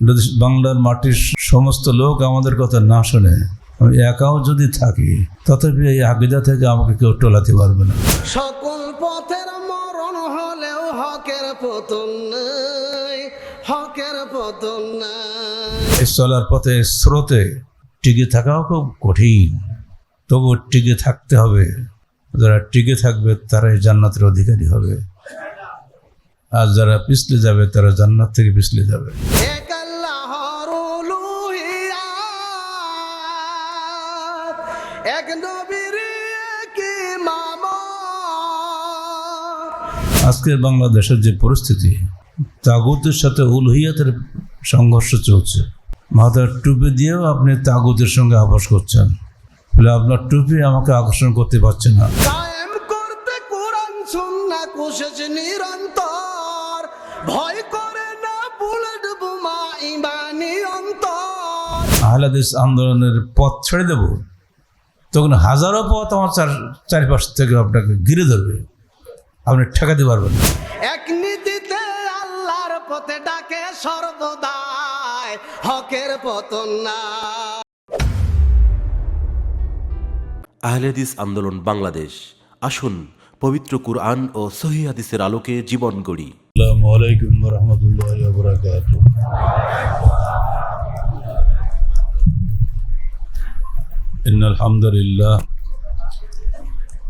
যদি বাংলার মাটির সমস্ত লোক আমাদের কথা না শোনে আমি একাও যদি থাকি তথাপি এই আকিদা থেকে আমাকে কেউ টোলাতে পারবে না। সকল পথের মরণ হলেও হকের পতন নেই হকের পতন নেই। চলার পথে স্রোতে টিকে থাকাও খুব কঠিন। তবু টিকে থাকতে হবে। যারা টিকে থাকবে তারাই জান্নাতের অধিকারী হবে। আর যারা পিছলে যাবে তারা জান্নাত থেকে পিছলে যাবে। আজকের বাংলাদেশের যে পরিস্থিতি তাগুতের সাথে উলহিয়াতের সংঘর্ষ চলছে। মাথার টুপি দিয়েও আপনি তাগুতের সঙ্গে আপোষ করছেন। বলে আপনার টুপি আমাকে আকর্ষণ করতে পারছে না। ভয় করে না বুলেট বোমা ইমানি অন্তর। আহলাদিস আন্দোলনের পথ ছেড়ে দেব তখন হাজারো পথ আমার চার চারিপাশ থেকে আপনাকে ঘিরে ধরবে। আপনি ঠেকাতে পারবেন এক নীতিতে আল্লাহর পথে ডাকে হকের পতন না আহলেদিস আন্দোলন বাংলাদেশ আসুন পবিত্র কুরআন ও সহি হাদিসের আলোকে জীবন গড়ি। আসসালামু আলাইকুম ওয়া রাহমাতুল্লাহি ওয়া বারাকাতুহু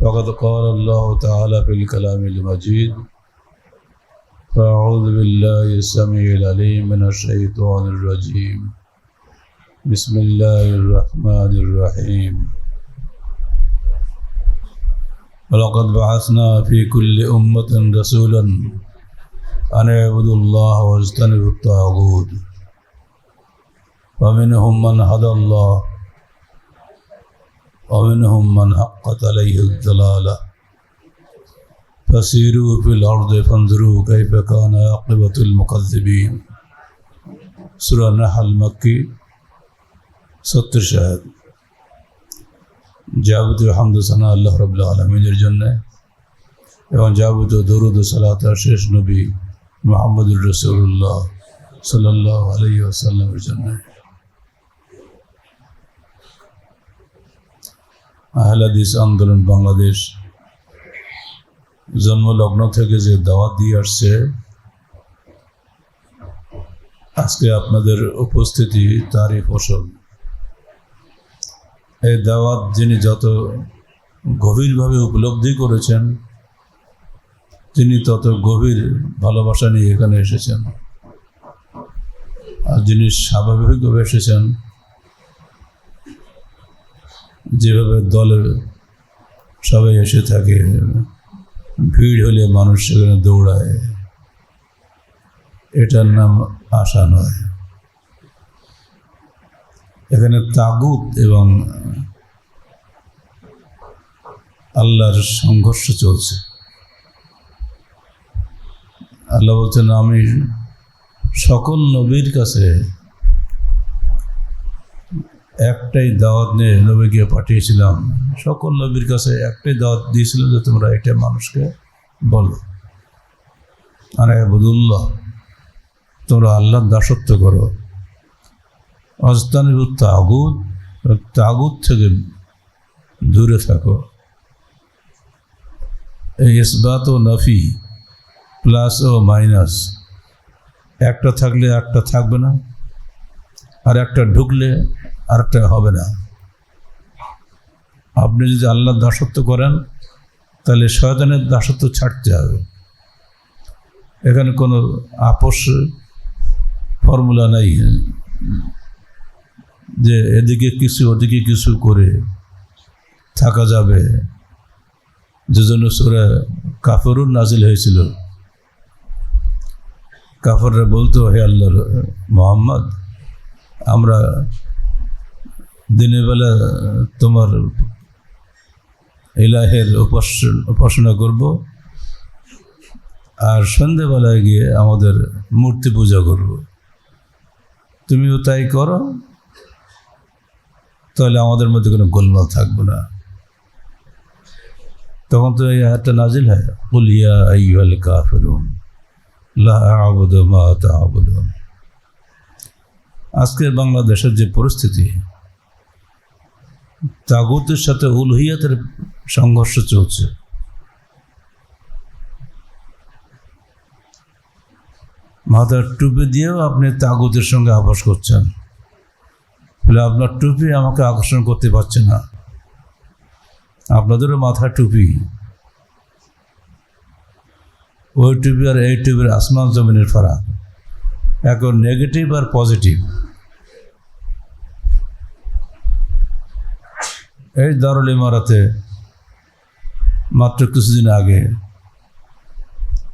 وقد قال الله تعالى في الكلام المجيد فأعوذ بالله السميع العليم من الشيطان الرجيم. بسم الله الرحمن الرحيم. ولقد بعثنا في كل أمة رسولا أن اعبدوا الله واجتنبوا الطاغوت. ومنهم من هدى الله ومنهم من حقت عليه الضلالة فسيروا في الأرض فانظروا كيف كان عاقبة المكذبين سورة النحل مكي ستر شاہد. جابت الحمد سنة الله رب العالمين الجنة ایون جابت و درود و صلاۃ شیش نبی محمد الرسول اللہ صلی اللہ علیہ وسلم الجنہ. আহলাদিস আন্দোলন বাংলাদেশ জন্মলগ্ন থেকে যে দাওয়াত দিয়ে আসছে, আজকে আপনাদের উপস্থিতি তারই ফসল। এই দাওয়াত যিনি যত গভীরভাবে উপলব্ধি করেছেন, তিনি তত গভীর ভালোবাসা নিয়ে এখানে এসেছেন। আর যিনি স্বাভাবিকভাবে এসেছেন যেভাবে দলে সবাই এসে থাকে, ভিড় হলে মানুষ সেখানে দৌড়ায়। এটার নাম আশা নয়। এখানে তাগুত এবং আল্লাহর সংঘর্ষ চলছে। আল্লাহ বলছেন, আমি সকল নবীর কাছে একটাই দাওয়াত নিয়ে নবীকে পাঠিয়েছিলাম। সকল নবীর কাছে একটাই দাওয়াত দিয়েছিলাম যে তোমরা এটা মানুষকে বলো। আরে বদুল্লাহ তোমরা আল্লাহর দাসত্ব করো। অস্তানিব তাগুত তাগুত থেকে দূরে থাকো। এই ইসবাত ও নফি, প্লাস ও মাইনাস। একটা থাকলে একটা থাকবে না, আর একটা ঢুকলে আরেকটা হবে না। আপনি যদি আল্লাহর দাসত্ব করেন, তাহলে শয়তানের দাসত্ব ছাড়তে হবে। এখানে কোনো আপোষ ফর্মুলা নাই যে এদিকে কিছু, ওদিকে কিছু করে থাকা যাবে। যে জন্য সুরা কাফরুন নাজিল হয়েছিল। কাফররা বলতো, হে আল্লাহর মোহাম্মদ, আমরা দিনের বেলা তোমার এলাহের উপাসন, উপাসনা করব। আর সন্ধেবেলায় গিয়ে আমাদের মূর্তি পূজা করব। তুমিও তাই করো। তাহলে আমাদের মধ্যে কোনো গোলমাল থাকবে না। তখন তো এই আয়াতটা নাজিল হয় কুলিয়া আইয়াল কাফিরুন মা আজকের বাংলাদেশের যে পরিস্থিতি তাগুতের সাথে উলহিয়াতের সংঘর্ষ চলছে। মাথার টুপি দিয়েও আপনি তাগুতের সঙ্গে আপোষ করছেন। ফলে আপনার টুপি আমাকে আকর্ষণ করতে পারছে না। আপনাদেরও মাথার টুপি। ওই টুপি আর এই টুপির আসমান জমিনের ফারাক। এখন নেগেটিভ আর পজিটিভ এই দারুল ইমারাতে মাত্র কিছুদিন আগে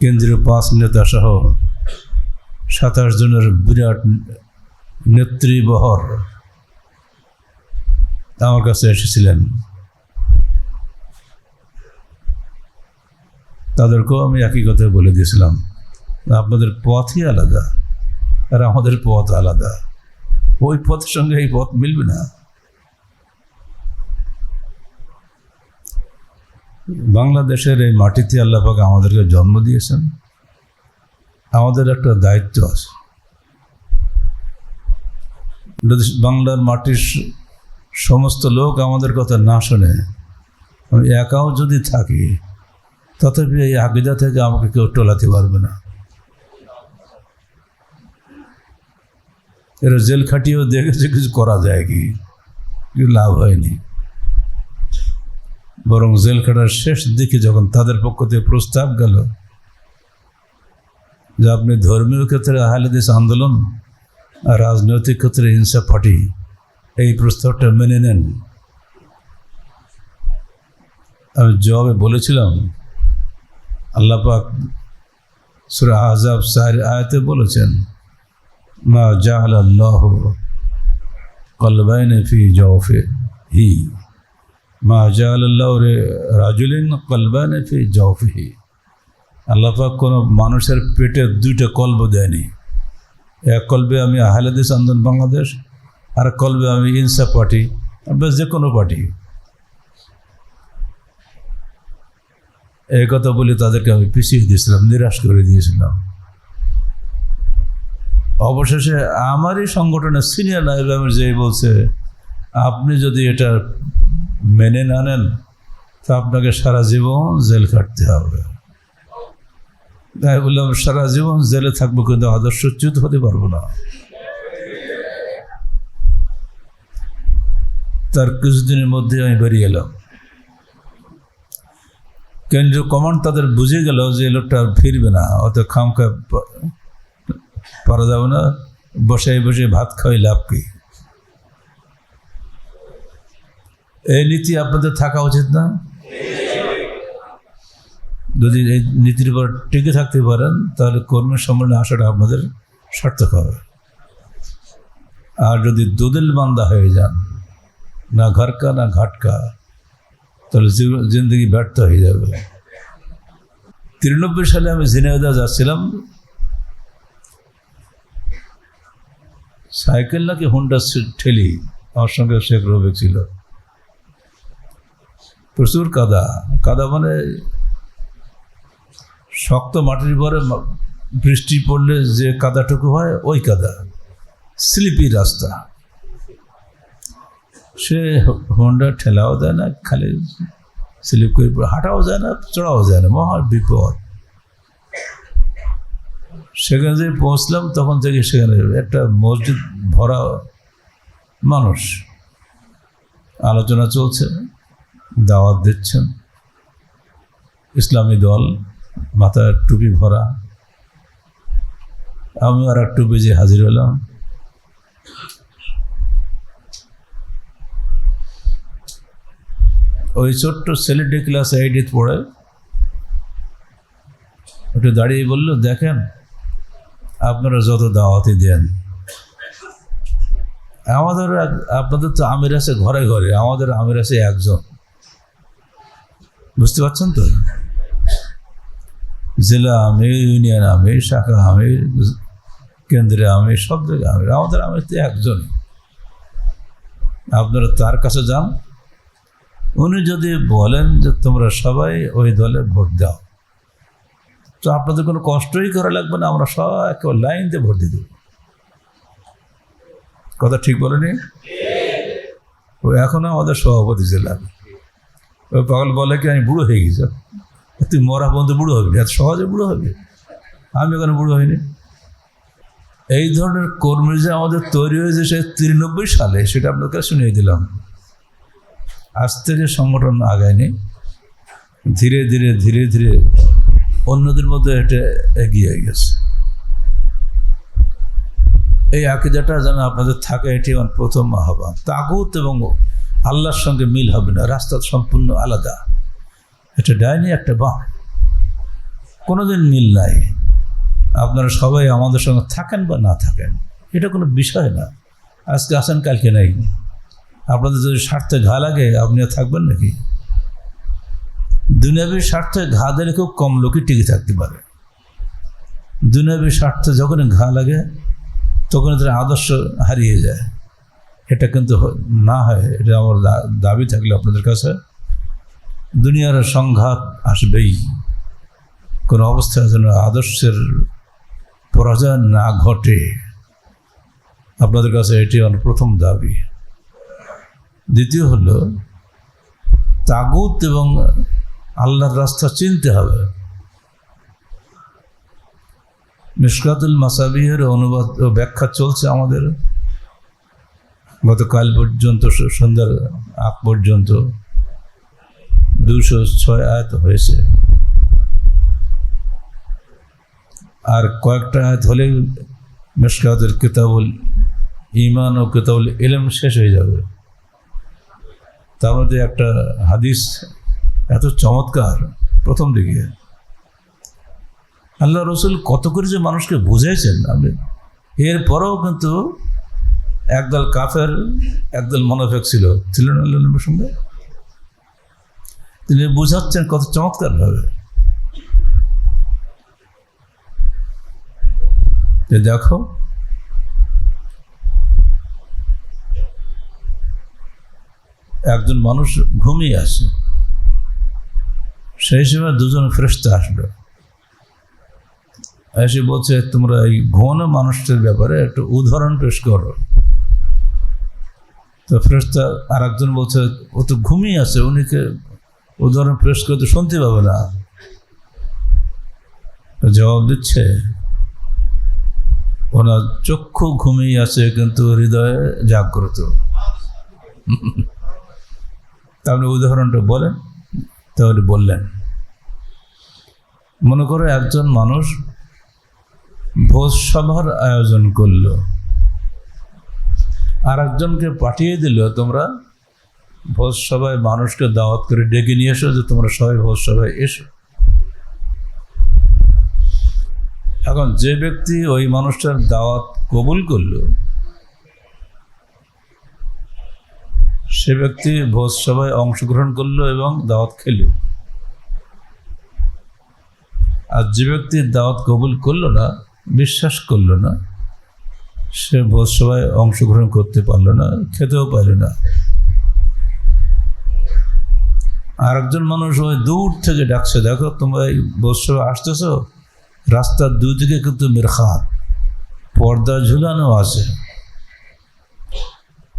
কেন্দ্রীয় পাঁচ নেতা সহ সাতাশ জনের বিরাট নেতৃবহর আমার কাছে এসেছিলেন। তাদেরকেও আমি একই কথা বলে দিয়েছিলাম, আপনাদের পথই আলাদা আর আমাদের পথ আলাদা। ওই পথের সঙ্গে এই পথ মিলবে না। বাংলাদেশের এই মাটিতে আল্লাপাক আমাদেরকে জন্ম দিয়েছেন। আমাদের একটা দায়িত্ব আছে। যদি বাংলার মাটির সমস্ত লোক আমাদের কথা না শোনে, আমি একাও যদি থাকি, তথাপি এই আকিদা থেকে আমাকে কেউ টলাতে পারবে না। এরা জেল খাটিয়েও দেখেছে কিছু করা যায় কি লাভ হয়নি। বরং জেল খাটার শেষ দিকে যখন তাদের পক্ষ থেকে প্রস্তাব গেল যে আপনি ধর্মীয় ক্ষেত্রে আহলেদিস আন্দোলন আর রাজনৈতিক ক্ষেত্রে হিংসা পার্টি এই প্রস্তাবটা মেনে নেন। আমি জবাবে বলেছিলাম, আল্লাহ পাক সুরা আজাব সাহের আয়াতে বলেছেন, মা জাহাল আল্লাহ কলবাইনে ফি জওফে হি মা আল্লাহ রে রাজুলিন কলবাইনে ফি হি কোনো মানুষের পেটে দুইটা কল্ব দেয়নি। এক কলবে আমি আহলেদিস আন্দোলন বাংলাদেশ, আর কলবে আমি ইনসাফ পার্টি বেশ যে কোনো পার্টি। এই কথা বলে তাদেরকে আমি পিছিয়ে দিয়েছিলাম, নিরাশ করে দিয়েছিলাম। অবশেষে আমারই সংগঠনের সিনিয়র নাইব যেই বলছে আপনি যদি এটা মেনে না নেন, তা আপনাকে সারা জীবন জেল কাটতে হবে। তাই বললাম সারা জীবন জেলে থাকব, কিন্তু আদর্শচ্যুত হতে পারব না। তার কিছুদিনের মধ্যে আমি বেরিয়ে এলাম। কেন্দ্রীয় কমান্ড তাদের বুঝে গেল যে লোকটা ফিরবে না অত খামখা পারা যাবে না বসে বসে ভাত খাওয়াই লাভ কি? এই নীতি আপনাদের থাকা উচিত না? যদি এই নীতির উপর টিকে থাকতে পারেন, তাহলে কর্মী সম্মেলনে আসাটা আপনাদের সার্থক হবে। আর যদি দুদিল বান্দা হয়ে যান, না ঘরকা, না ঘাটকা, তাহলে জিন্দগি ব্যর্থ হয়ে যাবে। তিরানব্বই সালে আমি ঝিনাইদা যাচ্ছিলাম। সাইকেল নাকি হুন্ডা ঠেলি, আমার সঙ্গে শেখ রবিক ছিল। প্রচুর কাদা। কাদা মানে শক্ত মাটির পরে বৃষ্টি পড়লে যে কাদাটুকু হয়, ওই কাদা। স্লিপি রাস্তা। সে হোন্ডা ঠেলাও যায় না, খালি স্লিপ করে হাঁটাও যায় না, চড়াও যায় না, মহা বিপদ। সেখানে যে পৌঁছলাম, তখন থেকে সেখানে একটা মসজিদ ভরা মানুষ। আলোচনা চলছে। দাওয়াত দিচ্ছেন। ইসলামী দল মাথায় টুপি ভরা। আমি আর এক টুপি যে হাজির হলাম। ওই ছোট্ট ছেলেটি ক্লাস এইটিত পড়ে। ওটা দাঁড়িয়ে বলল, দেখেন, আপনারা যত দাওয়াতি দেন। আমাদের আপনাদের তো আমির আছে ঘরে ঘরে, আমাদের আমির আছে একজন। বুঝতে পারছেন তো? জেলা আমির, ইউনিয়ন আমির, শাখা আমির কেন্দ্রে আমির, সব জায়গায় আমির। আমাদের আমির তো একজনই আপনারা তার কাছে যান। উনি যদি বলেন যে তোমরা সবাই ওই দলে ভোট দাও, তো আপনাদের কোনো কষ্টই করা লাগবে না। আমরা সব একেবারে লাইন দিয়ে ভোট দিয়ে দেবো। কথা ঠিক বলেনি? ও এখনও আমাদের সভাপতি জেলার পাগল বলে কি, আমি বুড়ো হয়ে গেছি। তুই মরা পর্যন্ত বুড়ো হবি এত সহজে বুড়ো হবি? আমি এখানে বুড়ো হইনি। এই ধরনের কর্মী যে আমাদের তৈরি হয়েছে সে তিরানব্বই সালে, সেটা আপনাকে শুনিয়ে দিলাম। আজ থেকে সংগঠন আগায়নি। ধীরে ধীরে ধীরে ধীরে অন্যদের মধ্যে এটা এগিয়ে গেছে। এই আকিদাটা যেন আপনাদের থাকে, এটি আমার প্রথম আহ্বান। তাগুত এবং আল্লাহর সঙ্গে মিল হবে না, রাস্তা সম্পূর্ণ আলাদা। এটা ডাইনি, একটা বাম কোনোদিন মিল নাই। আপনারা সবাই আমাদের সঙ্গে থাকেন বা না থাকেন, এটা কোনো বিষয় না। আজকে আসেন কালকে নাই। আপনাদের যদি স্বার্থে ঘা লাগে আপনিও থাকবেন নাকি? দুনিয়াবীর স্বার্থে ঘা দিলে খুব কম লোকই টিকে থাকতে পারে। দুনিয়াবীর স্বার্থে যখন ঘা লাগে তখন তার আদর্শ হারিয়ে যায়। এটা কিন্তু না হয়, এটা আমার দাবি থাকলে আপনাদের কাছে। দুনিয়ার সংঘাত আসবেই। কোনো অবস্থায় যেন আদর্শের পরাজয় না ঘটে। আপনাদের কাছে এটি আমার প্রথম দাবি। দ্বিতীয় হলো, তাগুত এবং আল্লাহর রাস্তা চিনতে হবে। মিশকাতুল মাসাবিহের অনুবাদ ও ব্যাখ্যা চলছে আমাদের। গতকাল পর্যন্ত সন্ধ্যার আগ পর্যন্ত দুশো ছয় আয়াত হয়েছে। আর কয়েকটা আয়াত হলেই মিশকাতের কিতাবুল ইমান ও কিতাবুল ইলম শেষ হয়ে যাবে। তার মধ্যে একটা হাদিস এত চমৎকার, প্রথম দিকে। আল্লাহ রসুল কত করে যে মানুষকে বুঝাইছেন আমি এরপরেও কিন্তু একদল কাফের, একদল মনোফেক ছিল। ছিল না আল্লাহ সঙ্গে তিনি বুঝাচ্ছেন কত চমৎকারভাবে। যে দেখো, একজন মানুষ ঘুমিয়ে আছে সেই সময় দুজন ফেরস্তা আসলো। এসে বলছে, তোমরা এই ঘন মানুষটির ব্যাপারে একটু উদাহরণ পেশ করো। তো ফেরস্তা আর একজন বলছে, ও তো ঘুমিয়ে আছে উনিকে উদাহরণ পেশ তো শুনতে পাবে না। জবাব দিচ্ছে ওনার চক্ষু ঘুমিয়ে আছে, কিন্তু হৃদয়ে জাগ্রত তাহলে উদাহরণটা বলেন, তাহলে বললেন। মনে করো একজন মানুষ ভোজ সভার আয়োজন করল। আর একজনকে পাঠিয়ে দিল তোমরা ভোজ সভায় মানুষকে দাওয়াত করে ডেকে নিয়ে এসো যে তোমরা সবাই ভোজ সভায় এসো। এখন যে ব্যক্তি ওই মানুষটার দাওয়াত কবুল করল, সে ব্যক্তি ভোজ সভায় অংশগ্রহণ করল এবং দাওয়াত খেল। আর যে ব্যক্তি দাওয়াত কবুল করল না, বিশ্বাস করল না সে ভোজ সভায় অংশগ্রহণ করতে পারল না, খেতেও পারল না। আর একজন মানুষ ওই দূর থেকে ডাকছে, দেখো তোমরা এই ভোজ সভায় আসতেছো? রাস্তার দুদিকে কিন্তু মেরখাত, পর্দা ঝুলানো আছে।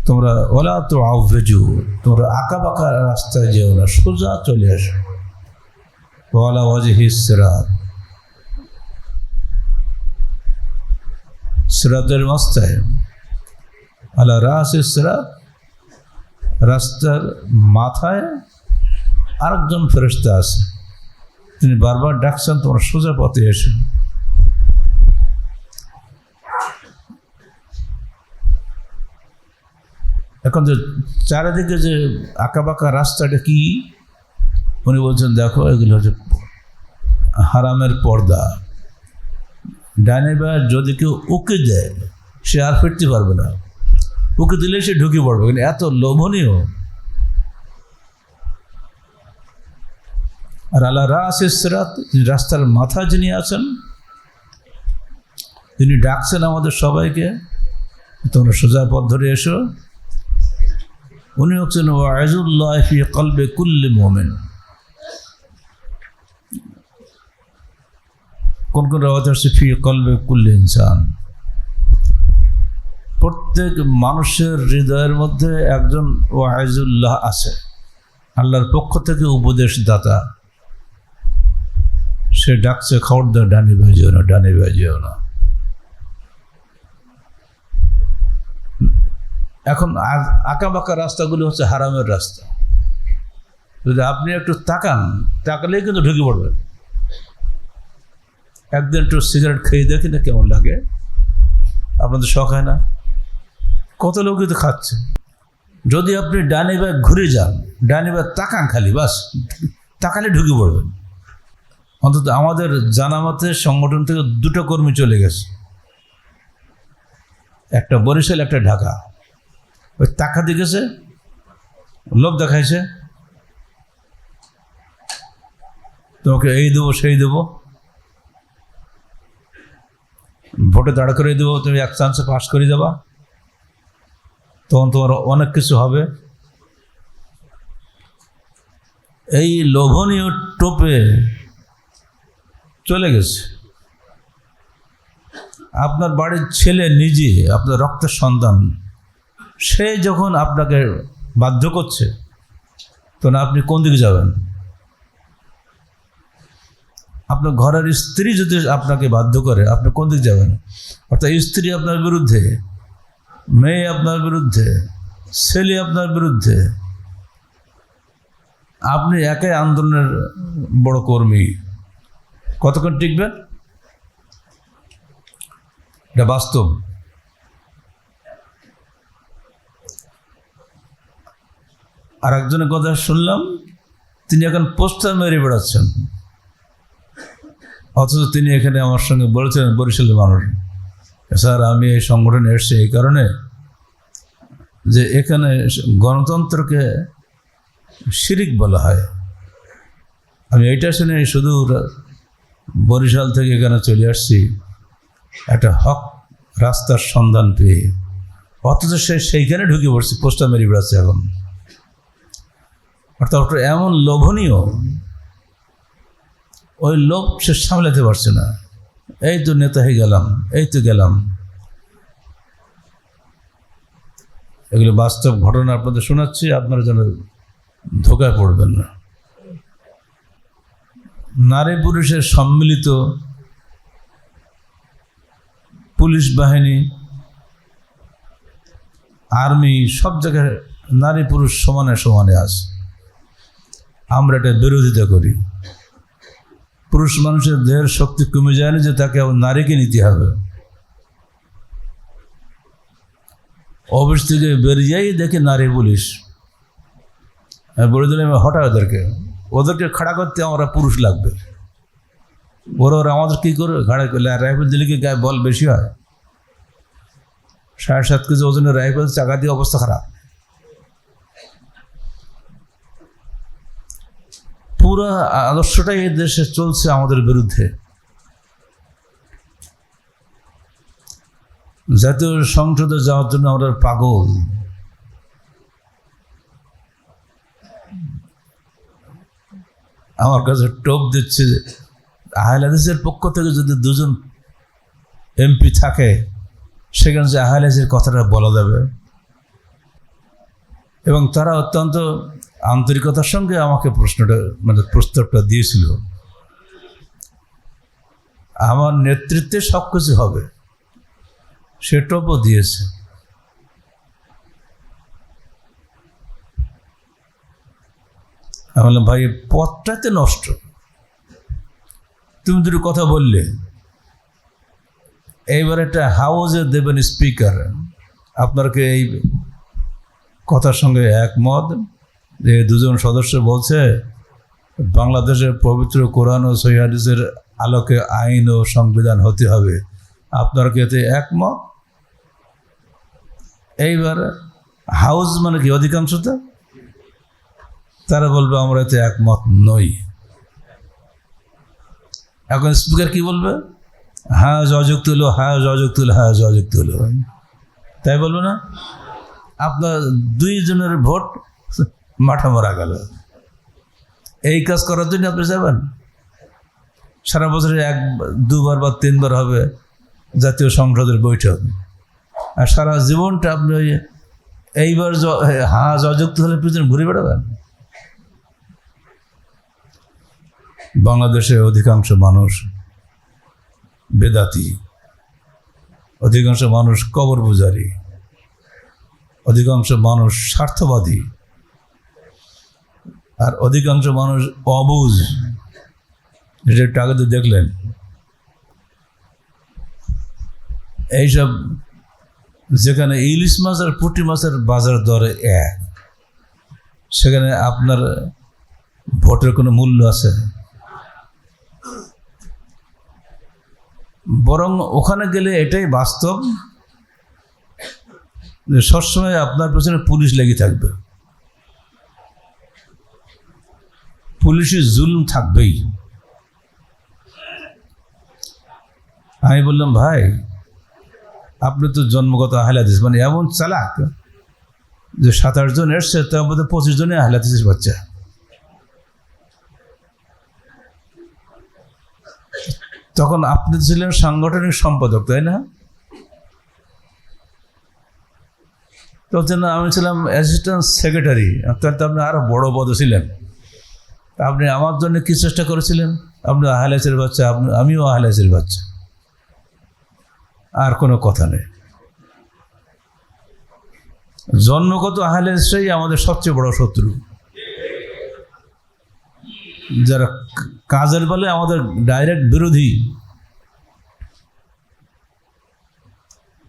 তোমরা ওলা তো আউভেজু তোমরা আঁকা বাঁকা রাস্তায় যেও না, সোজা চলে আসো। ওলা ওয়াজহি সিরাত। সিরাতের মাস্তায় আলা রাস সিরাত, রাস্তার মাথায় আরেকজন ফেরস্তা আছে। তিনি বারবার ডাকছেন, তোমার সোজা পথে এসো। এখন যে চারিদিকে যে আঁকাবাঁকা রাস্তাটা কি, উনি বলছেন, দেখো, এগুলো হচ্ছে হারামের পর্দা। ডাইনে বাঁয়ে যদি কেউ উকে দেয়, সে আর ফিরতে পারবে না। উকে দিলে সে ঢুকে পড়বে, কিন্তু এত লোভনীয়। আর আল্লাহ রাস ইসরাত রাস্তার মাথা যিনি আছেন, তিনি ডাকছেন আমাদের সবাইকে, তোমরা সোজা পথ ধরে এসো। উনি হচ্ছেন ওয়াজুল্লাহ কলবে কুল্লি মোমেন। কোন কোন রাওয়াত আসছে, ফি কলবে কুল্লি ইনসান। প্রত্যেক মানুষের হৃদয়ের মধ্যে একজন ওয়াইজুল্লাহ আছে, আল্লাহর পক্ষ থেকে উপদেশদাতা। সে ডাকছে খবরদার ডানি বাজিও না, ডানি বাজিও না। এখন আঁকা বাঁকা রাস্তাগুলি হচ্ছে হারামের রাস্তা। যদি আপনি একটু তাকান, তাকালেই কিন্তু ঢুকে পড়বেন। একদিন একটু সিগারেট খেয়ে দেখি না কেমন লাগে। আপনাদের শখ হয় না? কত লোকই তো খাচ্ছে। যদি আপনি ডানে বা ঘুরে যান, ডানে বা তাকান খালি, বাস, তাকালে ঢুকে পড়বেন। অন্তত আমাদের জানা মতে সংগঠন থেকে দুটো কর্মী চলে গেছে। একটা বরিশাল, একটা ঢাকা। ওই টাকা দিকেছে লোভ দেখাইছে। তোমাকে এই দেবো, সেই দেবো। ভোটে দাঁড় করে দেবো, তুমি এক চান্সে পাস করে দেবা। তখন তোমার অনেক কিছু হবে। এই লোভনীয় টোপে চলে গেছে। আপনার বাড়ির ছেলে নিজে, আপনার রক্তের সন্তান, সে যখন আপনাকে বাধ্য করছে, তখন আপনি কোন দিকে যাবেন? আপনার ঘরের স্ত্রী যদি আপনাকে বাধ্য করে, আপনি কোন দিকে যাবেন? অর্থাৎ স্ত্রী আপনার বিরুদ্ধে, মেয়ে আপনার বিরুদ্ধে, ছেলে আপনার বিরুদ্ধে, আপনি একাই আন্দোলনের বড় কর্মী। কতক্ষণ টিকবেন? এটা বাস্তব। আর একজনের কথা শুনলাম, তিনি এখন পোস্টার মেরে বেড়াচ্ছেন। অথচ তিনি এখানে আমার সঙ্গে বলেছেন বরিশালের মানুষ। স্যার, আমি এই সংগঠনে এসেছি এই কারণে যে এখানে গণতন্ত্রকে শিরিক বলা হয়। আমি এইটা শুনে শুধু বরিশাল থেকে এখানে চলে আসছি। একটা হক রাস্তার সন্ধান পেয়ে। অথচ সে সেইখানে ঢুকে পড়ছে পোস্টার মেরে বেড়াচ্ছে এখন। অর্থাৎ এমন লোভনীয় ওই লোক সে সামলাতে পারছে না। এই তো নেতা হয়ে গেলাম, এই তো গেলাম। এগুলো বাস্তব ঘটনা আপনাদের শোনাচ্ছি, আপনারা যেন ধোকায় পড়বেন না। নারী পুরুষের সম্মিলিত পুলিশ বাহিনী, আর্মি, সব জায়গায় নারী পুরুষ সমানে সমানে আছে। আমরা এটা বিরোধিতা করি। পুরুষ মানুষের দেহের শক্তি কমে যায় না যে তাকে নারীকে নিতে হবে। অফিস থেকে বেরিয়ে বেরিয়েই দেখে নারী পুলিশ। আমি বলে দিলাম হঠাৎ ওদেরকে। ওদেরকে খাড়া করতে আমরা পুরুষ লাগবে। ওরা ওরা আমাদের কী করবে? খাড়া করলে রাইফেল দিলে কি গায়ে বল বেশি হয়? সাড়ে সাত কেজি ওজনের রাইফেল, চাকা দিয়ে অবস্থা খারাপ। পুরো আদর্শটাই এই দেশে চলছে আমাদের বিরুদ্ধে। জাতীয় সংসদে যাওয়ার জন্য আমরা পাগল। আমার কাছে টোপ দিচ্ছে আহলাদিসের পক্ষ থেকে যদি দুজন এমপি থাকে, সেখানে যে আহলাদিসের কথাটা বলা যাবে। এবং তারা অত্যন্ত আন্তরিকতার সঙ্গে আমাকে প্রশ্নটা মানে প্রস্তাবটা দিয়েছিল। আমার নেতৃত্বে সব কিছু হবে। সে টপও দিয়েছে। আমি বললাম, ভাই পথটাতে নষ্ট। তুমি দুটো কথা বললে। এইবার একটা হাউজে দেবেন স্পিকার। আপনার কি এই কথার সঙ্গে একমত। যে দুজন সদস্য বলছে, বাংলাদেশের পবিত্র কোরআন ও সহিদের আলোকে আইন ও সংবিধান হতে হবে। আপনার কি এতে একমত? এইবার হাউস মানে কি অধিকাংশতা? তারা বলবে, আমরা এতে একমত নই। এখন স্পিকার কি বলবে? হ্যাঁ অযুক্ত হলো হ্যাঁ অযুক্ত হলো হ্যাঁ অযুক্ত হলো। তাই বলব না? আপনার দুইজনের ভোট মাঠা মারা গেল। এই কাজ করার জন্য আপনি যাবেন? সারা বছরে এক, দুবার বা তিনবার হবে জাতীয় সংসদের বৈঠক। আর সারা জীবনটা আপনি ওই এইবার হ্যাঁ অযুক্ত হলে পিছনে ঘুরে বেড়াবেন? বাংলাদেশে অধিকাংশ মানুষ বেদাতি। অধিকাংশ মানুষ কবর পূজারী। অধিকাংশ মানুষ স্বার্থবাদী। আর অধিকাংশ মানুষ অবুজ। এটা একটু আগে তো দেখলেন। এইসব যেখানে ইলিশ মাছ আর পুঁটি মাছের বাজার দরে এক, সেখানে আপনার ভোটের কোনো মূল্য আছে। বরং ওখানে গেলে এটাই বাস্তব সবসময় আপনার পেছনে পুলিশ লেগে থাকবে। পুলিশের জুলুম থাকবেই। আমি বললাম, ভাই, আপনি তো জন্মগত আহলাদিস মানে এমন চালাক যে সাত জন এসছে তার মধ্যে পঁচিশ জনে আহলাদিস বাচ্চা। তখন আপনি ছিলেন সাংগঠনিক সম্পাদক, তাই না? তখন আমি ছিলাম অ্যাসিস্ট্যান্ট সেক্রেটারি তাহলে তো আপনি আরও বড় পদে ছিলেন। আপনি আমার জন্য কী চেষ্টা করেছিলেন? আপনি আহলাসের বাচ্চা, আপনি, আমিও আহলাসের বাচ্চা। আর কোনো কথা নেই। জন্মগত আহলেসটাই আমাদের সবচেয়ে বড় শত্রু। যারা কাজের বলে আমাদের ডাইরেক্ট বিরোধী।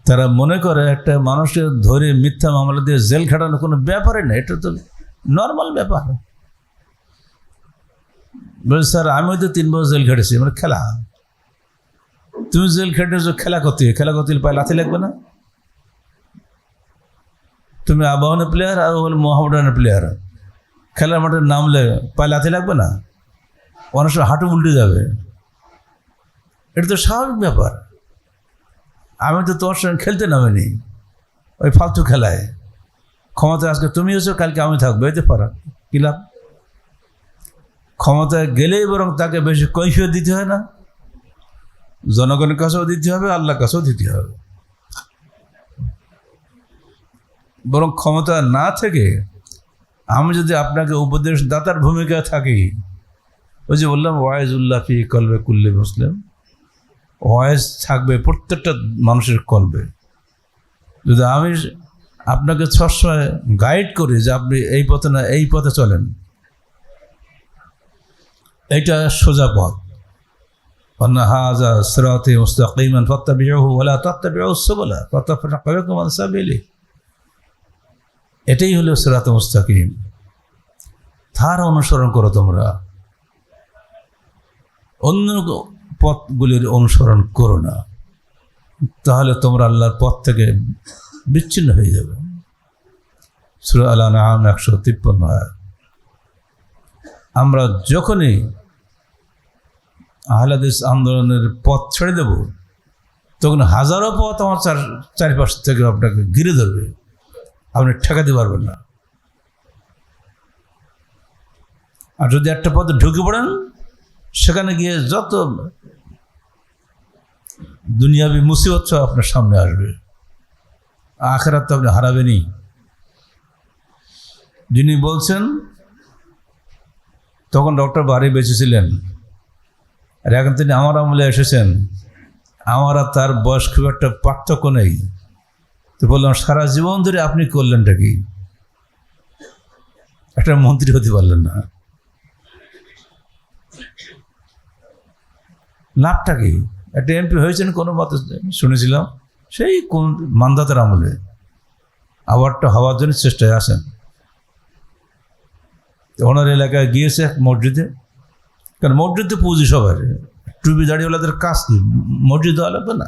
তারা মনে করে একটা মানুষকে ধরে মিথ্যা মামলা দিয়ে জেল খাটানো কোনো ব্যাপারই না এটা তো নর্মাল ব্যাপার। বলে, স্যার আমিও তো তিন বছর জেল খেটেছি মানে খেলা। তুমি জেল খেটেছো, খেলা করতে খেলা করতে পায়ে লাথি লাগবে না? তুমি আবাহনের প্লেয়ার আর ও হলো মোহামেডানের প্লেয়ার খেলার মাঠে নামলে পায়ে লাথি লাগবে না? অনেক সময় হাঁটু উল্টে যাবে। এটা তো স্বাভাবিক ব্যাপার। আমি তো তোমার সঙ্গে খেলতে নামিনি, ওই ফালতু খেলায়। ক্ষমতা আজকে তুমি এসো, কালকে আমি থাকব, এতে পারা কি লাভ? ক্ষমতায় গেলেই বরং তাকে বেশি কৈফিয়ত দিতে হয় না। জনগণের কাছেও দিতে হবে, আল্লাহর কাছেও দিতে হবে। বরং ক্ষমতা না থেকে আমি যদি আপনাকে উপদেশ দাতার ভূমিকায় থাকি, ওই যে বললাম ওয়াইজ উল্লাহ ফি কলবে কুল্লে মুসলিম। ওয়াইজ থাকবে প্রত্যেকটা মানুষের কলবে। যদি আমি আপনাকে সবসময় গাইড করি যে আপনি এই পথে না, এই পথে চলেন এটা সোজা পথ। হাজা এটাই হলো সরাত মুস্তাকিম। তার অনুসরণ করো তোমরা। অন্য পথগুলির অনুসরণ করো না। তাহলে তোমরা আল্লাহর পথ থেকে বিচ্ছিন্ন হয়ে যাবে। সুরা আল্লাহ একশো তিপ্পন্ন আমরা যখনই আহলাদিস আন্দোলনের পথ ছেড়ে দেব, তখন হাজারো পথ আমার চার চারিপাশ থেকে আপনাকে ঘিরে ধরবে। আপনি ঠেকাতে পারবেন না। আর যদি একটা পথে ঢুকে পড়েন, সেখানে গিয়ে যত দুনিয়াবি মুসিবত সব আপনার সামনে আসবে। আখেরাত তো আপনি হারাবেনই। যিনি বলছেন, তখন ডক্টর বাড়ি বেঁচেছিলেন আর এখন তিনি আমার আমলে এসেছেন। আমার আর তার বয়স খুব একটা পার্থক্য নেই। তো বললাম, সারা জীবন ধরে আপনি করলেনটা কি? একটা মন্ত্রী হতে পারলেন না। লাভটা কি? একটা এমপি হয়েছেন কোনো মতে, শুনেছিলাম। সেই কোন মান্দাতার আমলে। আবারটা হওয়ার জন্য চেষ্টায় আসেন ওনার এলাকায় গিয়েছে এক মসজিদে। কারণ মসজিদে পুঁজি সবার। টুপি দাড়িওয়ালাদের কাজ কি? মসজিদ লাগবে না।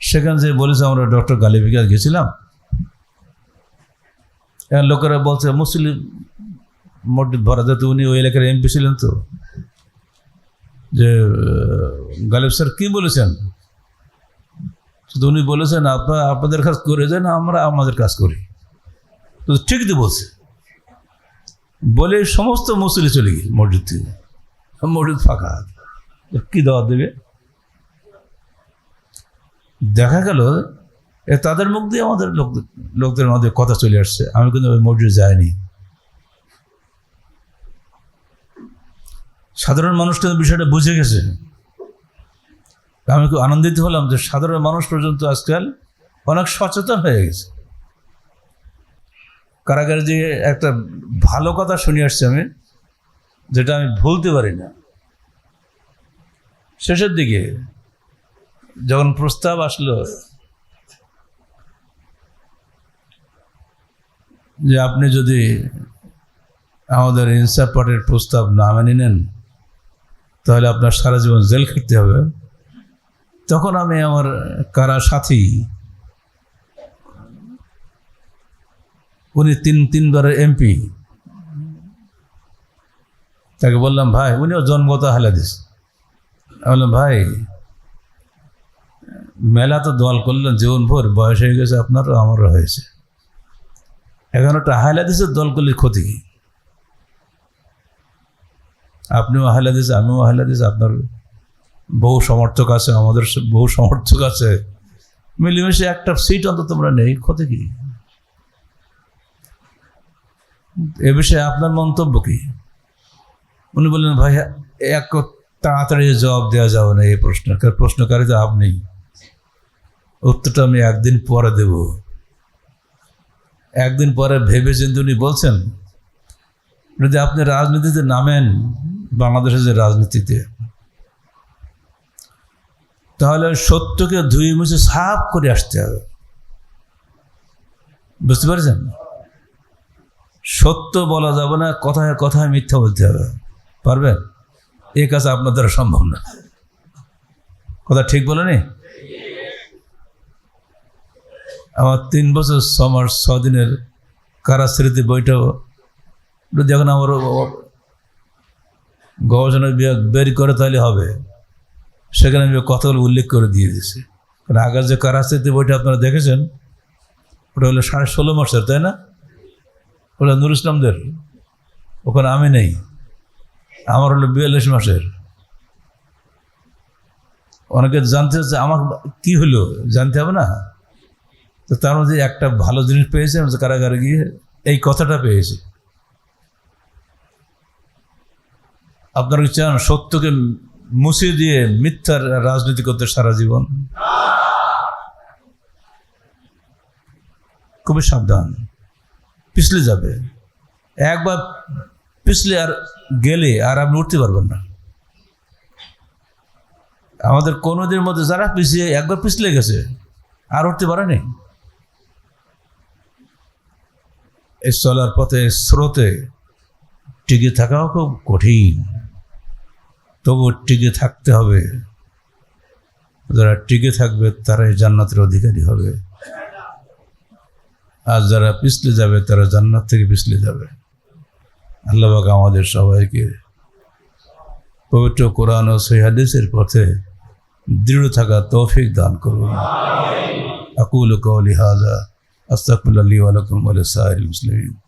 সেখানে যে বলেছে আমরা ডক্টর গালিবিকা গেছিলাম। এখন লোকেরা বলছে, মুসলিম মসজিদ ভরা যেত উনি ওই এলাকার এমপি ছিলেন তো। যে, গালিব স্যার কী বলেছেন? শুধু উনি বলেছেন আপনারা আপনাদের কাজ করে যান, আমরা আমাদের কাজ করি। তো ঠিক তো বলছে। বলে সমস্ত মুসলি চলে গিয়ে মসজিদ থেকে। মসজিদ ফাঁকা। কি দাওয়াত দেবে? দেখা গেল তাদের মুখ দিয়ে আমাদের লোক লোকদের মধ্যে কথা চলে আসছে। আমি কিন্তু ওই মসজিদ যাইনি। সাধারণ মানুষ কিন্তু বিষয়টা বুঝে গেছে। আমি খুব আনন্দিত হলাম যে সাধারণ মানুষ পর্যন্ত আজকাল অনেক সচেতন হয়ে গেছে। কারাগারে যে একটা ভালো কথা শুনে আসছি আমি, যেটা আমি ভুলতে পারি না। শেষের দিকে যখন প্রস্তাব আসলো যে আপনি যদি আমাদের ইনসাফ পার্টির প্রস্তাব না মেনে নেন, তাহলে আপনার সারা জীবন জেল খেটতে হবে। তখন আমি আমার কারা সাথী উনি তিন, তিনবারের এমপি। তাকে বললাম, ভাই, উনিও জন্মগত হালাদিস। বললাম, ভাই, মেলা তো দল করলেন জীবন ভোর বয়স হয়ে গেছে, আপনারও, আমারও হয়েছে। এখন একটা হাইলাদিসের দল করলে ক্ষতি কি? আপনিও হাইলাদিস আমিও হাইলাদিস আপনার বহু সমর্থক আছে, আমাদের বহু সমর্থক আছে। মিলেমিশে একটা সিট অন্তত আমরা নেই, ক্ষতি কি? এ বিষয়ে আপনার মন্তব্য কি? উনি বললেন ভাই এক তাড়াতাড়ি জবাব দেওয়া যাবে না এই প্রশ্ন কারণ প্রশ্নকারী তো আপনি। উত্তরটা আমি একদিন পরে দেব। একদিন পরে ভেবে চিন্তে উনি বলছেন, যদি আপনি রাজনীতিতে নামেন, বাংলাদেশের যে রাজনীতিতে, তাহলে সত্যকে ধুয়ে মুছে সাফ করে আসতে হবে। বুঝতে পারছেন? সত্য বলা যাবে না, কথায় কথায় মিথ্যা বলতে হবে। পারবেন এ কাজ আপনার দ্বারা সম্ভব না। কথা ঠিক বলেনি? আমার তিন বছর ছ মাস ছ দিনের কারা স্মৃতি বইটাও একটু যখন আমার গবেষণা বিভাগ বের করে তাহলে হবে। সেখানে আমি কথাগুলো উল্লেখ করে দিয়ে দিয়েছি। কারণ আগের যে কারা স্মৃতি বইটা আপনারা দেখেছেন, ওটা হলো সাড়ে ষোলো মাসের, তাই না? ওটা নুর ইসলামদের, ওখানে আমি নেই। আমার হলো বিয়াল্লিশ মাসের। অনেকে জানতে হচ্ছে আমার কি হলো? জানতে হবে না। তো তার মধ্যে একটা ভালো জিনিস পেয়েছে, আমি কারাগারে গিয়ে এই কথাটা পেয়েছি। আপনারা কি চান সত্যকে মুছিয়ে দিয়ে মিথ্যার রাজনীতি করতে সারা জীবন? খুবই সাবধান। পিছলে যাবে। একবার পিছলে আর গেলে আর আপনি উঠতে পারবেন না। আমাদের কোনোদের মধ্যে যারা পিছিয়ে, একবার পিছলে গেছে, আর উঠতে পারেনি এই চলার পথে স্রোতে টিকে থাকাও খুব কঠিন। তবু টিকে থাকতে হবে। যারা টিকে থাকবে, তারাই জান্নাতের অধিকারী হবে। আর যারা পিছলে যাবে, তারা জান্নাত থেকে পিছলে যাবে। আল্লাহ পাক আমাদের সবাইকে পবিত্র কোরআন ও সৈহাদিসের পথে দৃঢ় থাকা তৌফিক দান করুন। আকুল কৌলি হাজা আস্তাকুল্লাহ আলাইকুম আলসাইল মুসলিম